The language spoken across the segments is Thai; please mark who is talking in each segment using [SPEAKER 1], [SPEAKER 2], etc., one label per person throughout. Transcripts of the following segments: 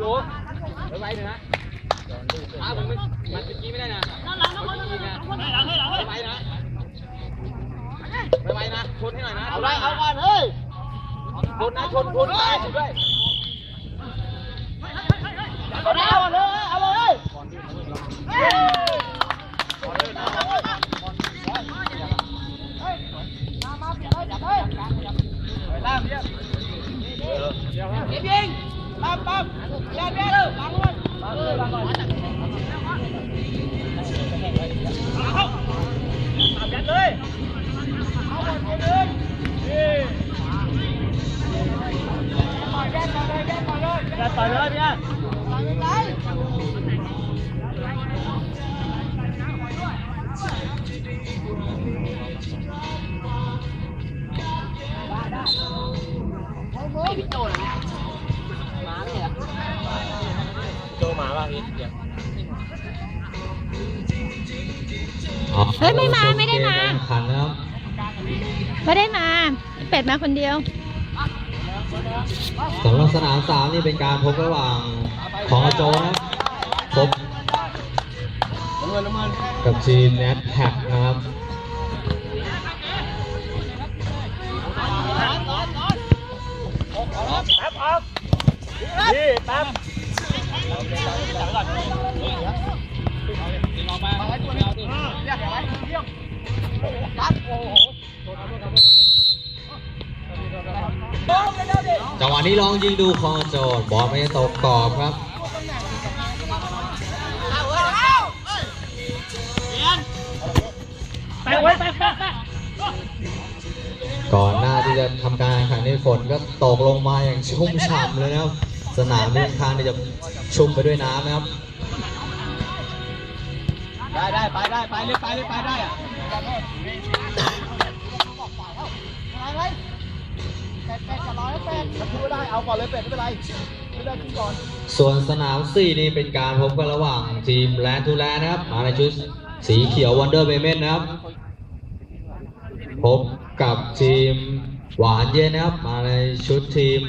[SPEAKER 1] อยู่ไว้ไว้เลยนะอ้าวผมมันมันเมื่อกี้ไม่ได้นะเมื่อกี้นะไว้ไว้นะไว้ไว้นะชนให้หน่อยนะ
[SPEAKER 2] เอาได้เอาก่อนเฮ้ย
[SPEAKER 1] ชนนะชนชนไปด้วย
[SPEAKER 2] เอาได้เอาเลยเอาเลย
[SPEAKER 1] ต่อยเลยพี่
[SPEAKER 3] เฮ้ยไม่มาไม่ได้มา
[SPEAKER 4] ขันนะครับ
[SPEAKER 3] ไม่ได้มาเป็ดมาคนเดียว
[SPEAKER 4] สำหรับสนามสามนี่เป็นการพบระหว่างของอาโจนะครับพบ
[SPEAKER 1] น้ำเงินน้ำเงิน
[SPEAKER 4] กับทีมแนทแท็กนะครับ
[SPEAKER 1] นี่แป๊บ
[SPEAKER 4] จังหวะนี้ลองยิงดูขอโจดบอลไม่ตกกรอบครับก่อนหน้าที่จะทำการแข่งขันในฝนก็ตกลงมาอย่างชุ่มฉ่ำเลยนะครับสนามนี่ค่อนข้างจะชุ่มไปด้วยน้ำนะครับ
[SPEAKER 1] ได้ได้ไปได้ไปเลยไปเลยไปได้
[SPEAKER 2] เป็ดเป็ดจะร้อยเป็ดถ้าพูดได้เอาก่อนเลยเป็ดไม่เป็นไรไม่ได้กินก่อน
[SPEAKER 4] ส่วนสนาม4นี่เป็นการพบกันระหว่างทีมแลนทูแลนะครับ มาในชุดสีเขียววันเดอร์เบเมนนะครับ พบกับทีมหวานเย็นนะครับ มาในชุดทีม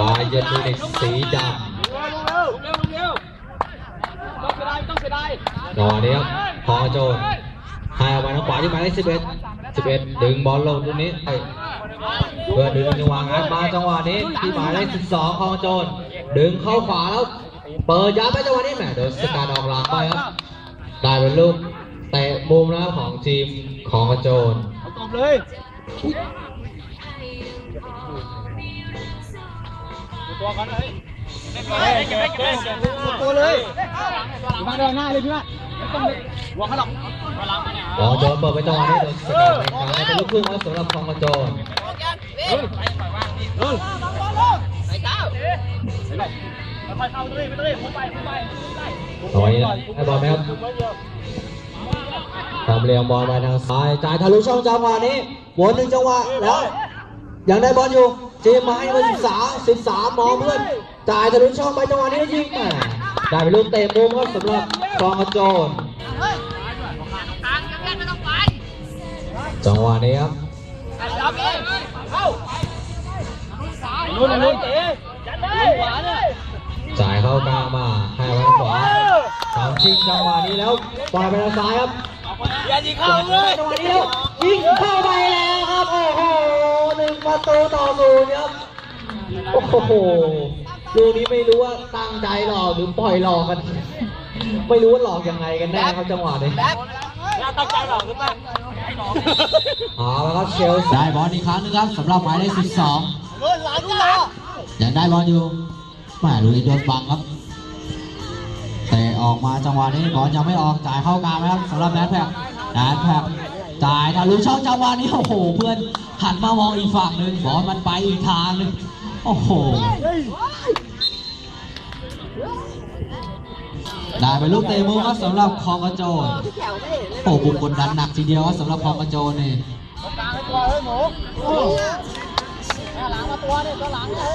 [SPEAKER 4] บาเยร์นมิวนิกสีด
[SPEAKER 1] เร็วเร็วเร็วเร็วต้องเสียดายต้องเสียดายำ
[SPEAKER 4] จังหวะนี้ครับพอโจนให้เอาไปทางขวาที่หมายเลข11 11 ดึงบอลลงตรงนี้ไปเพื่อดึงจังหวะงัดมาจังหวะนี้ที่หมายเลข12ของโจนดึงเข้าขวาแล้ว เปิดยัดไปจังหวะนี้แหมโดนสกัดออกหลังไปครับกลายเป็นลูกเตะมุมนะครับของทีมของกระโจน
[SPEAKER 1] เอาตบเลยตัวกันเลยเก็บเก็บเก็บเก็บตัวเลยอยู่ข้างด้านหน้าเลยพี่ว่าไม่ต้อง หัวเขาหรอกหัวหลังเนี่ย
[SPEAKER 4] องกระโจนเปิดไปจังหวะนี้โดนสกัดในกลางเป็นลูกครึ่งครับสำหรับของกระโจน
[SPEAKER 1] เฮ้ยเฮ้ยไอ้เจ้าค่อยเข้าเลยไปเลยพุ่งไปพุ่งไป
[SPEAKER 4] จังหวะนี้ให้บอลไหมครับทำเรียงบอลไปทางซ้ายจ่ายทะลุช่องจังหวะนี้วนหนึ่งจังหวะแล้วยังได้บอลอยู่ทีมมาให้มาสิบสามสิบสามมองเพื่อนจ่ายทะลุช่องไปจังหวะนี้แล้วยิงแหม ได้เป็นลูกเตะมุมครับสำหรับกองกระโจนจังหวะนี้ครับ
[SPEAKER 1] นู่นนู่นเตะจัดเลยขวาเนี่ย
[SPEAKER 4] จ่ายเข้ากลางมาให้ไว้ทางขวาทำชิงจังหวะนี้แล้วปล่อยไปทางซ้ายครับ
[SPEAKER 1] อย่ายิงเข้าเลย
[SPEAKER 4] จังหวะนี้แล้วยิงเข้าไปแล้วครับโอ้โหหนึ่งประตูต่อศูนย์ครับโอ้โห ลูกนี้ไม่รู้ว่าตั้งใจหลอกหรือปล่อยหลอกกัน ไม่รู้ว่าหลอกยังไงกันแน่ครับจังหวะนี้
[SPEAKER 1] อย่าตั้งใจหรอกหรือเปล่า
[SPEAKER 4] เอาละครับเชลซีได้บอลอีกครั้งนึงครับสำหรับหมายเลข12
[SPEAKER 2] เฮ้ยหลานลูกเหรอ
[SPEAKER 4] ยังได้บอลอยู่แหม่ลูกนี้โดนบังครับเตะออกมาจังหวะนี้บอลยังไม่ออกจ่ายเข้ากลางนะครับสำหรับแดนแพกแดนแพกจ่ายทะลุช่องจังหวะนี้โอ้โห เพื่อนหันมามองอีกฝั่งหนึ่งบอลมันไปอีกทางหนึงโอ้โห ได้เป็นลูกเตะมุมครับสำหรับคองกระโจนโอ้บุกกดดันหนักทีเดียวครับสำหรับคองกระโจนนี่
[SPEAKER 2] กลางให้ตัวเฮ้ยหมูหลังมาตัวเนี่ยตัวหลังเนี่ย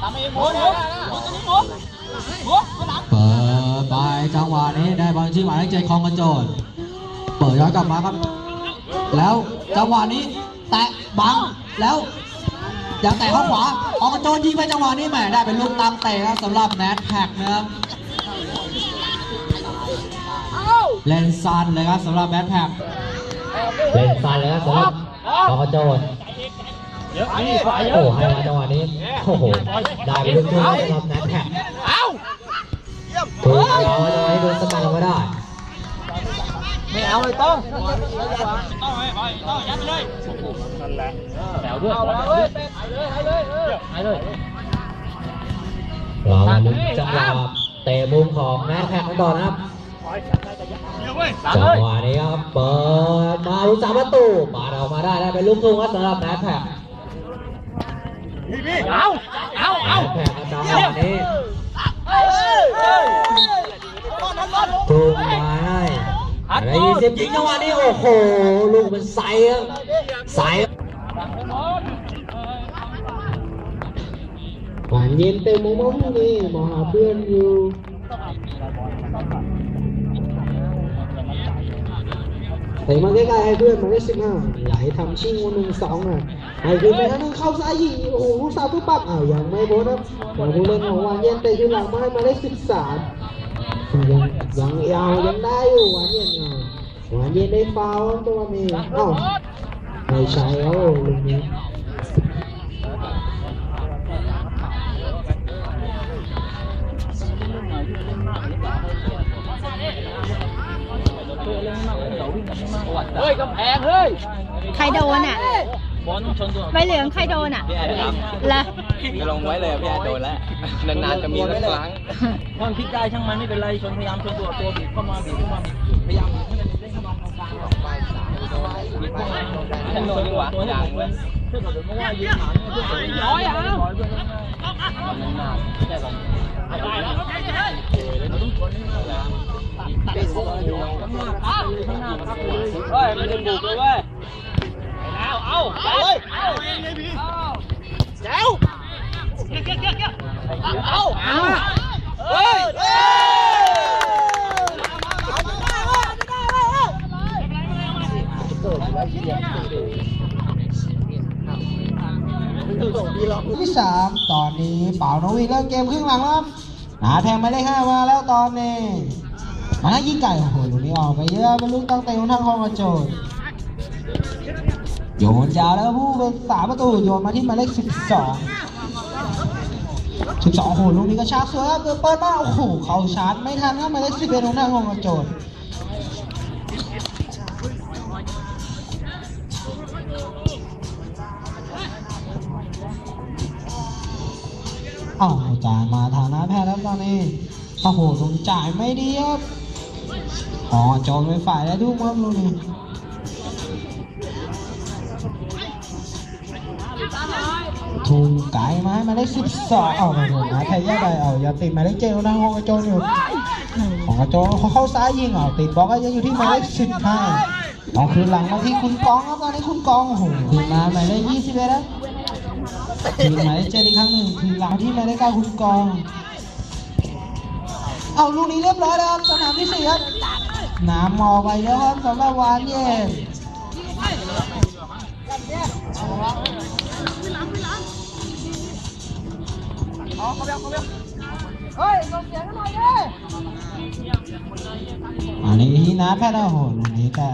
[SPEAKER 2] ทำเองหมูหมูหมูตัวนี้หมูหมูตัวหลัง
[SPEAKER 4] เปิดไปจังหวะนี้ได้บอลที่หมายเลขเจ็ดคองกระโจนเปิดย้อนกลับมาครับ แล้วจังหวะนี้แตะบังแล้ว
[SPEAKER 5] ยังแต่เข้าขวาออกกระโจนยิงไปจังหวะนี้แหมได้เป็นลูกตามเตะครับสำหรับแมทแพ็กนะครับ เล่นสั้นเลยครับสำหรับแมทแพ็ก
[SPEAKER 4] เล่นสั้นเลยครับสำหรับคองโจน
[SPEAKER 2] เยอะนี่ฝ่ายเย
[SPEAKER 4] โอ้
[SPEAKER 2] อะ
[SPEAKER 4] ให้มาจังหวะนี้โอ้โหได้ไปลูกทุ่งสำหรับแนทแท็ก
[SPEAKER 2] เอ้า
[SPEAKER 4] ถูกเอาจังหวะนี้โดนสกัดออกมาได้
[SPEAKER 2] ไม่เอาเลยต้องต้องไปไปต้องยัดเลยนั่นแหละแถวด้วยเอาเลยไปเลยไปเลยไปเลย
[SPEAKER 4] เราลุ้นจังหวะเตะมุมของแนทแท็กกันต่อนะครับ
[SPEAKER 2] ตาม
[SPEAKER 4] จั
[SPEAKER 2] เลย
[SPEAKER 4] งหวะนี้ครับเปิดมาลูกสามประตูปาดออกมาได้ได้เป็นลูกทุ่งครับสำหรับแนทแท็ก
[SPEAKER 2] เอาเอา
[SPEAKER 4] แน
[SPEAKER 2] เอา
[SPEAKER 4] ทแท็กจังหวะนี้ถูกมาให้อะไรยี่สิบยิงจังหวะนี้โอ้โหลูกมันใสครับใสหวานเย็นเต็มมุมมุมนี่มองหาเพื่อนอยู่ แต่มาใกล้ๆให้เพื่อนมาได้สิบห้าไหลทำชิงวันหนึ่งสองอะไอ้คือไปนั่งเข้าซ้ายยิงโอ้โหลูกสาวตุ๊บปั๊บอ้าวยังไม่โบนะครับแต่ผู้เล่นของหวานเย็นเตะที่หลังมาให้มาได้สิบสามยังยังยาวยังได้อยู่หวานเย็นอะหวานเย็นได้ฟาวตัวนี้อ้าไม่ใช่เอ้วลุงนี้
[SPEAKER 2] เฮ้ยกำแพงเฮ้ย
[SPEAKER 3] ใครโดนอะ
[SPEAKER 2] บอลชนตัว
[SPEAKER 3] ใบเหลืองใครโดนอะละ
[SPEAKER 1] จะลงไว้เลยพี่แอดโดนแล้วนานๆจะมีสักครั้ง
[SPEAKER 2] ความคิดได้ช่างมันไม่เป็นไรชนพยายามชนตัวตัวบีบเข้ามาบีบเข้ามาบีบพยายามบีบให้มันเล่นเข้ามาตรงกลางหรอกไปสามบีบเข้ามาฉันโดนดีกว่าตัวให้ผมเป็นเพื่อนกับผมว่ายืนหางเนี่ยเพื่อนผมร้อยอะร้อยเพื่อน เฮ้ยไม่ได้บุกเลยเว้ยเอาเอาเอาเอาเองเลยพี่เจ้าเอา
[SPEAKER 3] เอา
[SPEAKER 2] เฮ้ย
[SPEAKER 5] ที่สามตอนนี้เป่าโนวีเริ่มเกมครึ่งหลังแล้วครับหาแทงไม่ได้ห้ามาแล้วตอนนี้มายิงไก่โอ้โหลูกนี้ออกไปเยอะเป็นลูกตั้งเตะของทางคองกระโจน โยนยาวแล้วผู้เป็นสามประตูโยนมาที่หมายเลขสิบสองสิบสองโอ้โหลูกนี้ก็ชาร์จสวยครับเปิดมาโอ้โหเขาชาร์จไม่ทันครับหมายเลขสิบเอ็ดของทางคองกระโจนอ้าจ่ายมาฐานะแพทย์แล้วตอนนี้โอ้โหตรงจ่ายไม่ดีครับอ๋อโจนไปฝ่ายแล้วดูมั้งลูกนี้ ถูกไก่มาให้มายเลขสิบสองเอาไปถูนะไทยแยกไปเอาอย่าติดมายเลขเจ็ดของทางของกระโจนอยู่ของกระโจนเขาเข้าซ้ายยิงเอาติดบล็อกก็ยังอยู่ที่หมายเลขสิบห้าเอาคืนหลังมาที่คุณกองครับตอนนี้คุณกองโอ้โหคืนมาหมายเลขยี่สิบเอ็ดแล้วทีมหมายเลขเจ็ดอีกครั้งหนึ่งทีมหลังที่หมายเลขเก้าคุณกองเอาลูกนี้เรียบร้อยแล้วครับสนามที่สี่ครับน้ำมอไปแล้วครับสำหรับวานเย็น อันนี้ที่น้าแพทย์โอ้โหลูกนี้แต่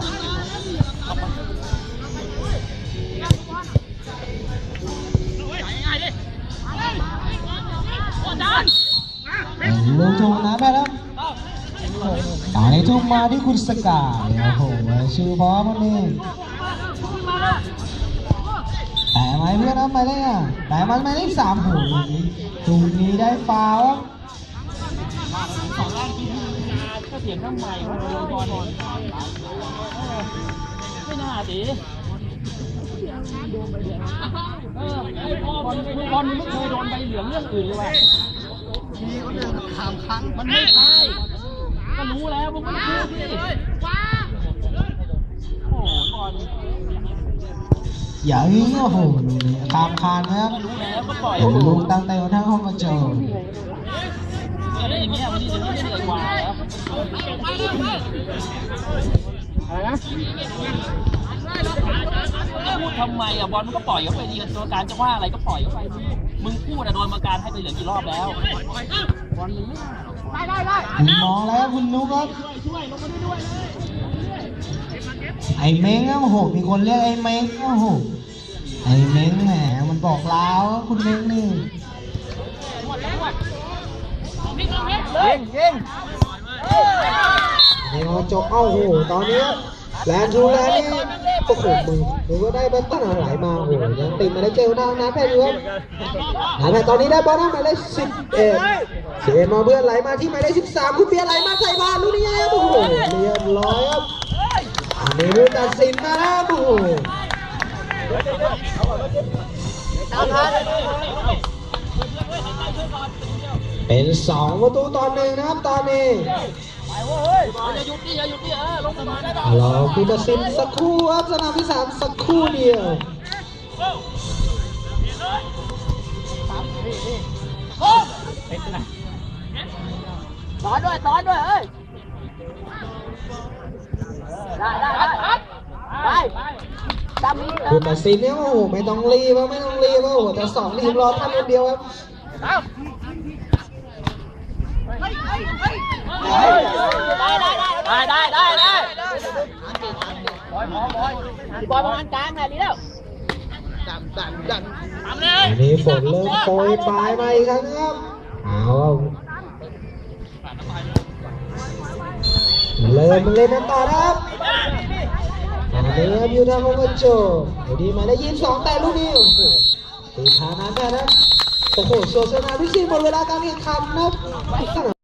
[SPEAKER 5] ลูกทุ่งน้าแพทย์ครับตอนนี้ทุ่งมาที่คุณสกายโอ้โหชื่อพร้อมมัน นี่แต่ไม่เพื่อนครับไม่ได้อะแต่มันไม่ได้สามหูตรงนี้ได้ฟาวล์ครับ
[SPEAKER 2] ถ้าเสียงข้างใหม่ของเราบอลไม่น่าดีเออไอ้บอลบอลมันไม่เคยโดนใบเหลืองเรื่องอื่นเลยว่ะมีคนเดินถามครั้งมันไม่ใช่ก็รู้แล้วมึงไม่รู้สิโอ้โหบอล
[SPEAKER 5] อย่าหึงโอ้โหลูกนี้ข้ามคานนะครับ
[SPEAKER 2] รู้แล้วก็ปล่อย
[SPEAKER 5] ผมลุงตั้งแต่ทั้งห้องกระจก
[SPEAKER 2] จะได้อย่างเงี้ยวันนี้จะได้เหนื่อยกว่าแล้วอะไรนะพูดทำไมอะบอลมันก็ปล่อยเข้าไปดีตัวการจะว่าอะไรก็ปล่อยเข้าไปดิมึงพูดอะโดนมาการให้ไปเหลือกี่รอบแล้ว บอลมึงไม่น่าหรอก
[SPEAKER 5] คุณมองแล้วคุณนุกครับ ไอ้เม้งอะโอ้โหมีคนเรียกไอ้เม้งโอ้โหไอ้เม้งแหมมันบอกลาวคุณเม้งนี่
[SPEAKER 2] เก่งเก่ง
[SPEAKER 5] ไอ้จบเอ้าโหตอนนี้แลนทูแลนนี่โอ้โหมึงมึงก็ได้ไปตั้งหลมาโอ้โหยังติดมาได้เจอหน้าน้าแพทย์อยู่ครับน้าแพทย์ตอนนี้ได้บอลนะหมายเลขสิบเอ็ดสิบเอ็ดมาเพื่อนไหลมาที่หมายเลขสิบสามคุณเบียร์ไหลมาใส่บอลลูกนี้ครับโอ้โหเรียบร้อยครับ มีผู้ตัดสินนะครับโอ้โหเป็นสองประตูต่อหนึ่งนะครับตอนนี้
[SPEAKER 2] อย่าหยุดดิอย่าหยุดดิเออลงมาได้ป่ะ
[SPEAKER 5] เราผู้ตัดสินสักครู่ครับสนามที่สามสักครู่เดียว
[SPEAKER 2] สอนด้วยสอนด้วยเอ้ย ได้ได้ได้ไปจำนี้
[SPEAKER 5] ผู้ตัดสินเนี่ยโอ้โหไม่ต้องรีบไม่ต้องรีบโอ้โหแต่สองทีมรอท่านคนเดียวครับ
[SPEAKER 2] ได้ได้ได้ได้ได้ได้ได้บอยบอยบอยบอยประมาณกลางไงดีแล้วดันดันดันทำเลย
[SPEAKER 5] อันนี้ฝนเริ่มโปรยปลายมาอีกครั้งครับเอา เริ่มเล่นกันต่อครับตอนนี้ครับยูทาโมกโจไอ้ดีหมาได้ยินสองแต่ลูกนี้โอ้โหตีขานั้นได้นะโอ้โหโซเซนาพิชิตหมดเวลาการแข่งขันนะครับ